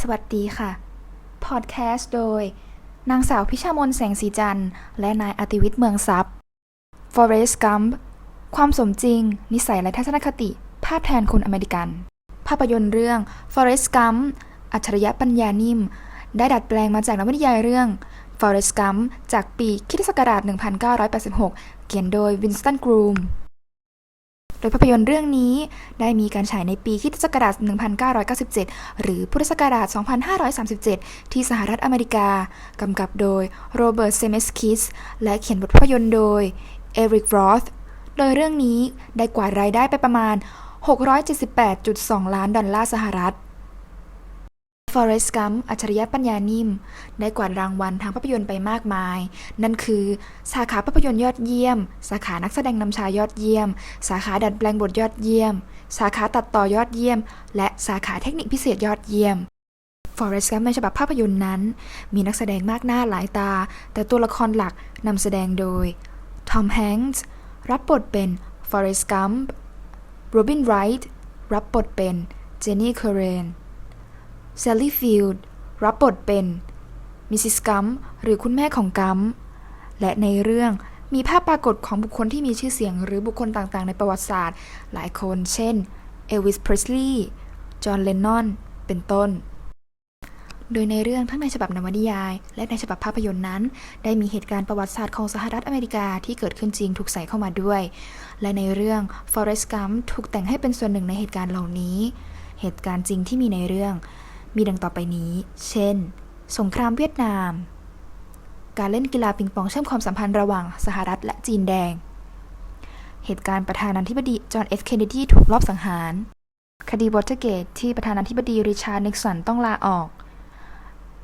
สวัสดีค่ะ พอดแคสต์โดย นางสาวพิชามนแสงสีจันทร์ และนายอติวิทย์เมืองทรัพย์ Forrest Gump ความสมจริง นิสัยและทัศนคติ ภาพแทนคนอเมริกัน ภาพยนตร์เรื่อง Forrest Gump อัจฉริยะปัญญานิ่ม ได้ดัดแปลงมาจากนวนิยายเรื่อง Forrest Gump จากปีคิศักราช 1986 เขียนโดยวินสตันกรูม โดยภาพยนตร์เรื่องนี้ได้มีการฉายในปีคิศักราช1997 หรือพุทธศักราช 2537 ที่สหรัฐอเมริกา กำกับโดยโรเบิร์ตเซเมสคิสและเขียนบทภาพยนตร์โดยเอริกรอธโดยเรื่องนี้ได้กวาดรายได้ไปประมาณ 678.2 ล้านดอลลาร์สหรัฐ Forrest Gump อัจฉริยะปัญญานิ่ม ได้กวาดรางวัลทางภาพยนตร์ไปมากมาย นั่นคือ สาขาภาพยนตร์ยอดเยี่ยม สาขานักแสดงนำชายยอดเยี่ยม สาขาดัดแปลงบทยอดเยี่ยม สาขาตัดต่อยอดเยี่ยม และสาขาเทคนิคพิเศษยอดเยี่ยม Forrest Gump ในฉบับภาพยนตร์นั้น มีนักแสดงมากหน้าหลายตา แต่ตัวละครหลักนำแสดงโดย Tom Hanks รับบทเป็น Forrest Gump Robin Wright รับบทเป็น Jenny Curran แซลลี่ฟิลด์รับบทเป็นมิสซิสกัมหรือคุณแม่ของกัมและในเรื่องมีภาพปรากฏของบุคคลที่มีชื่อเสียงหรือบุคคลต่างๆ ในประวัติศาสตร์ หลายคน เช่น เอลวิส เพรสลีย์ จอห์น เลนนอน เป็นต้น โดยในเรื่องทั้งในฉบับนวนิยาย และในฉบับภาพยนตร์นั้น ได้มีเหตุการณ์ประวัติศาสตร์ของสหรัฐอเมริกาที่เกิดขึ้นจริงถูกใส่เข้ามาด้วย และในเรื่อง Forrest Gump ถูกแต่งให้เป็นส่วนหนึ่งในเหตุการณ์เหล่านี้ เหตุการณ์จริงที่มีในเรื่อง มีดังต่อไปนี้ เช่น สงครามเวียดนาม การเล่นกีฬาปิงปองเชื่อมความสัมพันธ์ระหว่างสหรัฐและจีนแดง เหตุการณ์ประธานาธิบดีจอห์นเอฟเคนเนดีถูกลอบสังหาร คดีวอเตอร์เกตที่ประธานาธิบดีริชาร์ดนิกสันต้องลาออก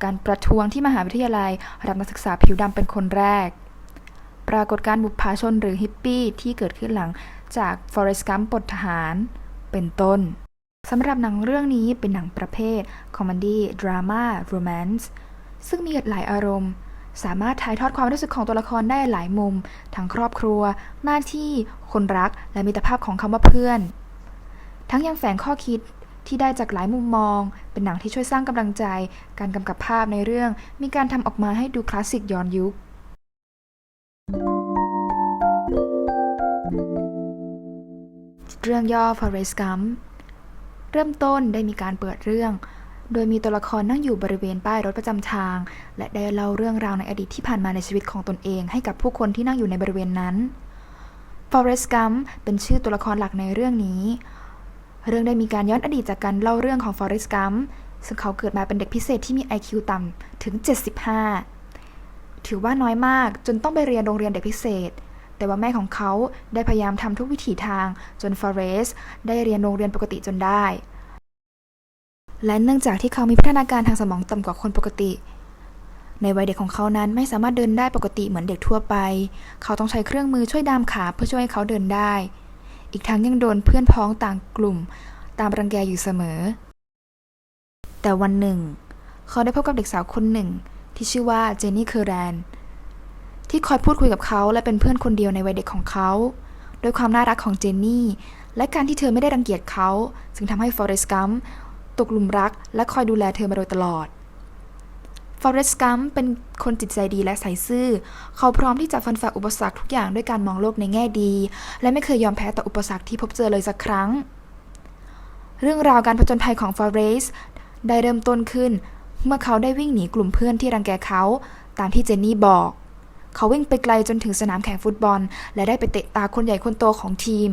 การประท้วงที่มหาวิทยาลัยรับนักศึกษาผิวดำเป็นคนแรก ปรากฏการบุปผาชนหรือฮิปปี้ที่เกิดขึ้นหลังจาก Forrest Gump ปลดทหาร เป็นต้น สำหรับหนังเรื่องนี้เป็นหนังประเภทคอมเมดี้ดราม่าโรแมนซ์ซึ่งมีหลายอารมณ์ สามารถถ่ายทอดความรู้สึกของตัวละครได้หลายมุม ทั้งครอบครัว หน้าที่ คนรัก และมิตรภาพของคำว่าเพื่อน ทั้งยังแฝงข้อคิดที่ได้จากหลายมุมมอง เป็นหนังที่ช่วยสร้างกำลังใจ การกำกับภาพในเรื่อง มีการทำออกมาให้ดูคลาสสิกย้อนยุค เรื่องย่อ Forrest Gump เริ่มต้นได้มีการเปิดเรื่อง โดยมีตัวละครนั่งอยู่บริเวณป้ายรถประจำทาง และได้เล่าเรื่องราวในอดีตที่ผ่านมาในชีวิตของตนเองให้กับผู้คนที่นั่งอยู่ในบริเวณนั้น Forrest Gump เป็นชื่อตัวละครหลักในเรื่องนี้ เรื่องได้มีการย้อนอดีตจากการเล่าเรื่องของ Forrest Gump ซึ่งเขาเกิดมาเป็นเด็กพิเศษที่มี IQ ต่ำถึง 75 ถือว่าน้อยมากจนต้องไปเรียนโรงเรียนเด็กพิเศษ แต่ว่าแม่ของเขาได้พยายามทำทุกวิถีทางจน Forrest ได้เรียนโรงเรียนปกติจนได้ และเนื่องจากที่เขามีพัฒนาการทางสมองต่ำกว่าคนปกติ ในวัยเด็กของเขานั้นไม่สามารถเดินได้ปกติเหมือนเด็กทั่วไป เขาต้องใช้เครื่องมือช่วยดามขาเพื่อช่วยให้เขาเดินได้ อีกทั้งยังโดนเพื่อนพ้องต่างกลุ่ม ตามรังแกอยู่เสมอ แต่วันหนึ่ง เขาได้พบกับเด็กสาวคนหนึ่ง ที่ชื่อว่าเจนนี่เคอร์แรน ที่คอยพูดคุยกับเขาและเป็นเพื่อนคนเดียวในวัยเด็กของเขาด้วยความน่ารักของเจนนี่ และการที่เธอไม่ได้รังเกียจเขา ซึ่งทำให้ฟอเรสต์กัมตกหลุมรัก และคอยดูแลเธอมาโดยตลอดฟอเรสต์กัมเป็นคนจิตใจดีและใสซื่อ เขาพร้อมที่จะฟันฝ่าอุปสรรคทุกอย่างด้วยการมองโลกในแง่ดี และไม่เคยยอมแพ้ต่ออุปสรรคที่พบเจอเลยสักครั้ง เรื่องราวการผจญภัยของฟอเรสต์ได้เริ่มต้นขึ้น เมื่อเขาได้วิ่งหนีกลุ่มเพื่อนที่รังแกเขา ตามที่เจนนี่บอก เขาวิ่งไปไกลจนถึงสนามแข่งฟุตบอล และได้ไปเตะตาคนใหญ่คนโตของทีม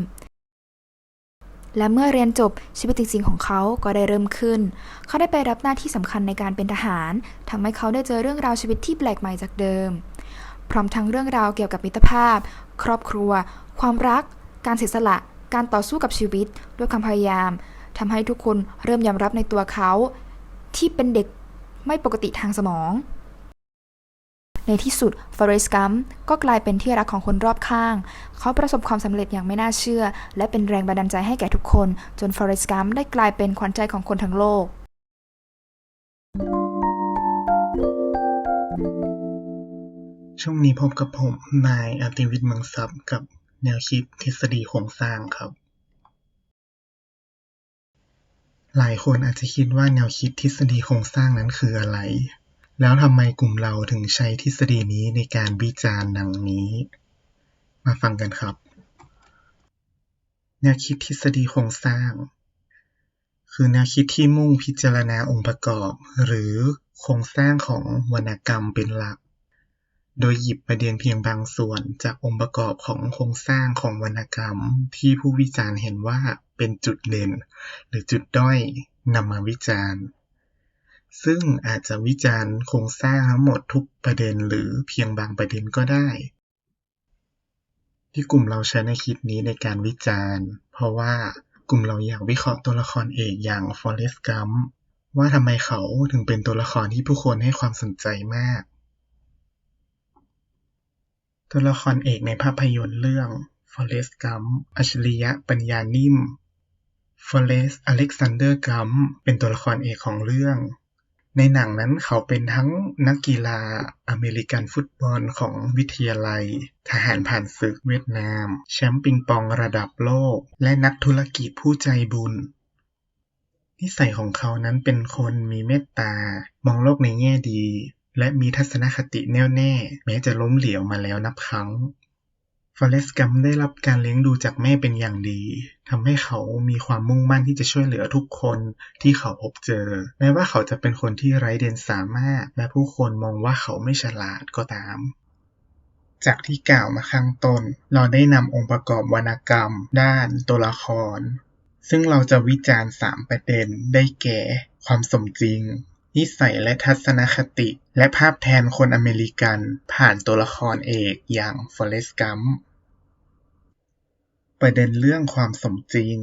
และเมื่อเรียนจบชีวิตจริงๆของเขาก็ได้เริ่มขึ้น เขาได้ไปรับหน้าที่สำคัญในการเป็นทหารทำให้เขาได้เจอเรื่องราวชีวิตที่แปลกใหม่จากเดิม พร้อมทั้งเรื่องราวเกี่ยวกับมิตรภาพ ครอบครัว ความรัก การเสียสละ การต่อสู้กับชีวิต ด้วยความพยายามทำให้ทุกคนเริ่มยอมรับในตัวเขา ที่เป็นเด็กไม่ปกติทางสมอง ในที่สุด Forrest Gump ก็กลายเป็นที่รักของคนรอบข้าง เขาประสบความสำเร็จอย่างไม่น่าเชื่อ และเป็นแรงบันดาลใจให้แก่ทุกคน จน Forrest Gump ได้กลายเป็นขวัญใจของคนทั้งโลก ช่วงนี้พบกับผมนายอติวิทย์เมืองทรัพย์กับแนวคิดทฤษฎีโครงสร้างครับ หลายคนอาจจะคิดว่าแนวคิดทฤษฎีโครงสร้างนั้นคืออะไร แล้วทำไมกลุ่มเราถึงใช้ทฤษฎีนี้ในการวิจารณ์ดังนี้ มาฟังกันครับ แนวคิดทฤษฎีโครงสร้าง คือแนวคิดที่มุ่งพิจารณาองค์ประกอบ หรือโครงสร้างของวรรณกรรมเป็นหลัก โดยหยิบประเด็นเพียงบางส่วนจากองค์ประกอบของโครงสร้างของวรรณกรรม ที่ผู้วิจารณ์เห็นว่าเป็นจุดเด่น หรือจุดด้อยนำมาวิจารณ์ ซึ่งอาจจะวิจารณ์โครงสร้างทั้งหมดทุกประเด็นหรือเพียงบางประเด็นก็ได้ ที่กลุ่มเราใช้ในคลิปนี้ในการวิจารณ์ เพราะว่ากลุ่มเราอยากวิเคราะห์ตัวละครเอกอย่างฟอเรสต์กัมว่าทำไมเขาถึงเป็นตัวละครที่ผู้คนให้ความสนใจมาก ตัวละครเอกในภาพยนตร์เรื่อง Forrest g u m อัจฉริยะปัญญานิ่ม Forrest Alexander Gump เป็นตัวละครเอกของเรื่อง ในหนังนั้นเขาเป็นทั้งนักกีฬาอเมริกันฟุตบอลของวิทยาลัย ทหารผ่านศึกเวียดนาม แชมป์ปิงปองระดับโลก และนักธุรกิจผู้ใจบุญ นิสัยของเขานั้นเป็นคนมีเมตตา มองโลกในแง่ดี และมีทัศนคติแน่วแน่ แม้จะล้มเหลวมาแล้วนับครั้ง ฟอเรสต์กัมได้รับการเลี้ยงดูจากแม่เป็นอย่างดีทำให้เขามีความมุ่งมั่นที่จะช่วยเหลือทุกคนที่เขาพบเจอ แม้ว่าเขาจะเป็นคนที่ไร้เดียงสามากและผู้คนมองว่าเขาไม่ฉลาดก็ตาม จากที่กล่าวมาข้างต้น เราได้นำองค์ประกอบวรรณกรรม ด้านตัวละคร ซึ่งเราจะวิจารณ์สามประเด็นได้แก่ ความสมจริง นิสัยและทัศนคติ และภาพแทนคนอเมริกัน ผ่านตัวละครเอกอย่างฟอเรสต์กัมป ประเด็นเรื่องความสมจริง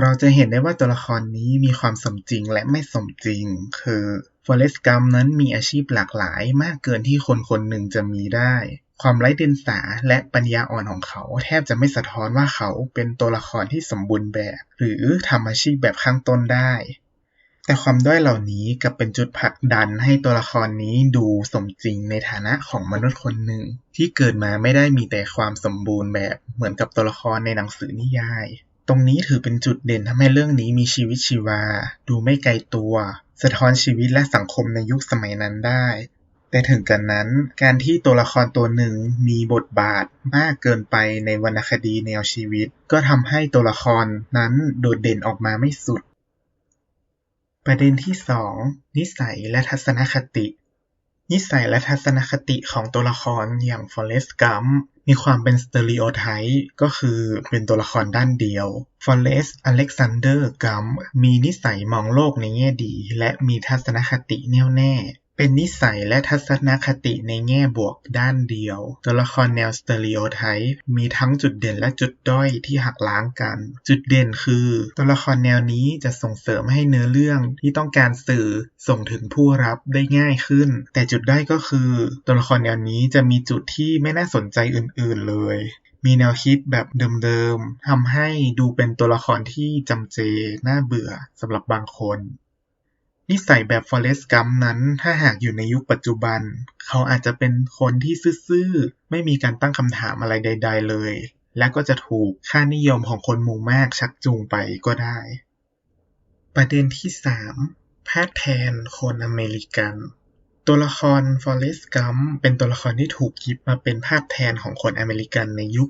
เราจะเห็นได้ว่าตัวละครนี้มีความสมจริงและไม่สมจริง คือฟอเรสต์กัมนั้นมีอาชีพหลากหลายมากเกินที่คนคนหนึ่งจะมีได้ ความไร้เดียงสาและปัญญาอ่อนของเขา แทบจะไม่สะท้อนว่าเขาเป็นตัวละครที่สมบูรณ์แบบ หรือทำอาชีพแบบข้างต้นได้ แต่ความด้อยเหล่านี้กลับเป็นจุดผลักดันให้ตัวละครนี้ดูสมจริงในฐานะของมนุษย์คนหนึ่ง ที่เกิดมาไม่ได้มีแต่ความสมบูรณ์แบบเหมือนกับตัวละครในหนังสือนิยาย ตรงนี้ถือเป็นจุดเด่นทำให้เรื่องนี้มีชีวิตชีวา ดูไม่ไกลตัว สะท้อนชีวิตและสังคมในยุคสมัยนั้นได้ แต่ถึงกันนั้น การที่ตัวละครตัวหนึ่งมีบทบาทมากเกินไปในวรรณคดีแนวชีวิต ก็ทำให้ตัวละครนั้นโดดเด่นออกมาไม่สุด ประเด็นที่2นิสัยและทัศนคติ นิสัยและทัศนคติของตัวละครอย่างฟอเรสต์กัมมีความเป็นสเตอริโอไทป์ก็คือเป็นตัวละครด้านเดียวฟอเรสต์อเล็กซานเดอร์กัมมีนิสัยมองโลกในแง่ดี และมีทัศนคติแน่วแน่ เป็นนิสัยและทัศนคติในแง่บวกด้านเดียว ตัวละครแนวสเตอริโอไทป์มีทั้งจุดเด่นและจุดด้อยที่หักล้างกัน จุดเด่นคือ ตัวละครแนวนี้จะส่งเสริมให้เนื้อเรื่องที่ต้องการสื่อส่งถึงผู้รับได้ง่ายขึ้น แต่จุดด้อยก็คือ ตัวละครแนวนี้จะมีจุดที่ไม่น่าสนใจอื่น ๆ เลยมีแนวคิดแบบเดิมๆทำให้ดูเป็นตัวละครที่จำเจ น่าเบื่อสำหรับบางคน นิสัยแบบฟอเรสต์กัมนั้น ถ้าหากอยู่ในยุคปัจจุบัน เขาอาจจะเป็นคนที่ซื่อๆ ไม่มีการตั้งคำถามอะไรใด ๆ เลย และก็จะถูกค่านิยมของคนหมู่มากชักจูงไปก็ได้ ประเด็นที่ 3 แพทย์แทนคนอเมริกัน ตัวละครฟอเรสต์กัมเป็นตัวละครที่ถูกยิบมาเป็นภาพแทนของคนอเมริกันในยุค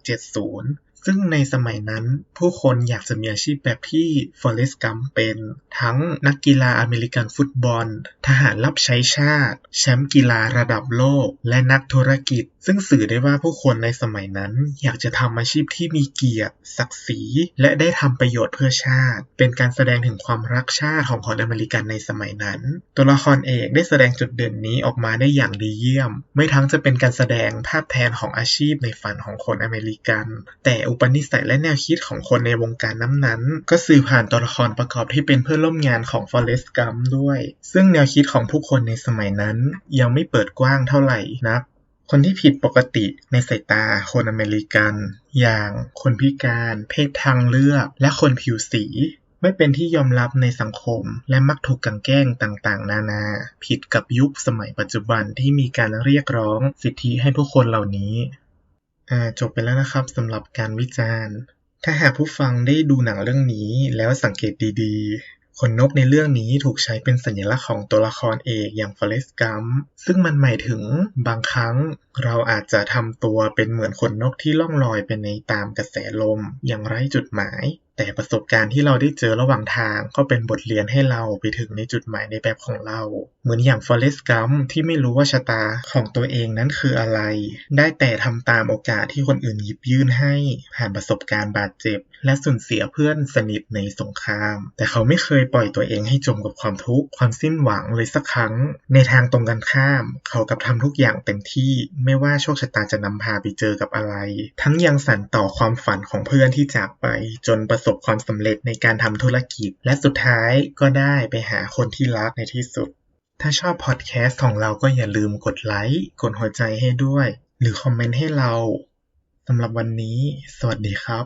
60-70 ซึ่งในสมัยนั้นผู้คนอยากจะมีอาชีพแบบที่ฟอเรสต์กัมเป็น ทั้งนักกีฬาอเมริกันฟุตบอล ทหารรับใช้ชาติ แชมป์กีฬาระดับโลก และนักธุรกิจ ซึ่งสื่อได้ว่าผู้คนในสมัยนั้น อยากจะทำอาชีพที่มีเกียรติ ศักดิ์ศรี และได้ทำประโยชน์เพื่อชาติ เป็นการแสดงถึงความรักชาติของคนอเมริกันในสมัยนั้น ตัวละครเอกได้แสดงจุดเด่นนี้ออกมาได้อย่างดีเยี่ยม ไม่ทั้งจะเป็นการแสดงภาพแทนของอาชีพในฝันของคนอเมริกัน แต่อุปนิสัยและแนวคิดของคนในวงการนั้น ๆ ก็สื่อผ่านตัวละครประกอบที่เป็นเพื่อนร่วมงานของฟอเรสต์กัมด้วย ซึ่งแนวคิดของผู้คนในสมัยนั้น ยังไม่เปิดกว้างเท่าไหร่นักคนที่ผิดปกติในสายตาคนอเมริกัน อย่างคนพิการ เพศทางเลือก และคนผิวสี ไม่เป็นที่ยอมรับในสังคม และมักถูกกลันแกล้งต่างๆ นานา ผิดกับยุคสมัยปัจจุบันที่มีการเรียกร้องสิทธิให้ผู้คนเหล่านี้ จบไปแล้วนะครับสำหรับการวิจารณ์ ถ้าหากผู้ฟังได้ดูหนังเรื่องนี้แล้วสังเกตดีๆ ขนนกในเรื่องนี้ถูกใช้เป็นสัญลักษณ์ของตัวละครเอกอย่างฟอเรสต์กัมซึ่งมันหมายถึงบางครั้งเราอาจจะทำตัวเป็นเหมือนขนนกที่ล่องลอยไปในตามกระแสลม อย่างไร้จุดหมาย แต่ประสบการณ์ที่เราได้เจอระหว่างทางก็เป็นบทเรียนให้เราไปถึงในจุดหมายในแบบของเราเหมือนอย่างฟอเรสต์กัมที่ไม่รู้ว่าชะตาของตัวเองนั้นคืออะไร ได้แต่ทำตามโอกาสที่คนอื่นหยิบยื่นให้ผ่านประสบการณ์บาดเจ็บ และสูญเสียเพื่อนสนิทในสงคราม แต่เขาไม่เคยปล่อยตัวเองให้จมกับความทุกข์ความสิ้นหวังเลยสักครั้ง ในทางตรงกันข้าม เขากลับทำทุกอย่างเต็มที่ไม่ว่าโชคชะตาจะนำพาไปเจอกับอะไร ทั้งยังสานต่อความฝันของเพื่อนที่จากไป จนประสบความสำเร็จในการทำธุรกิจ และสุดท้ายก็ได้ไปหาคนที่รักในที่สุด ถ้าชอบพอดแคสต์ของเราก็อย่าลืมกดไลค์ กดหัวใจให้ด้วย หรือคอมเมนต์ให้เราสำหรับวันนี้ สวัสดีครับ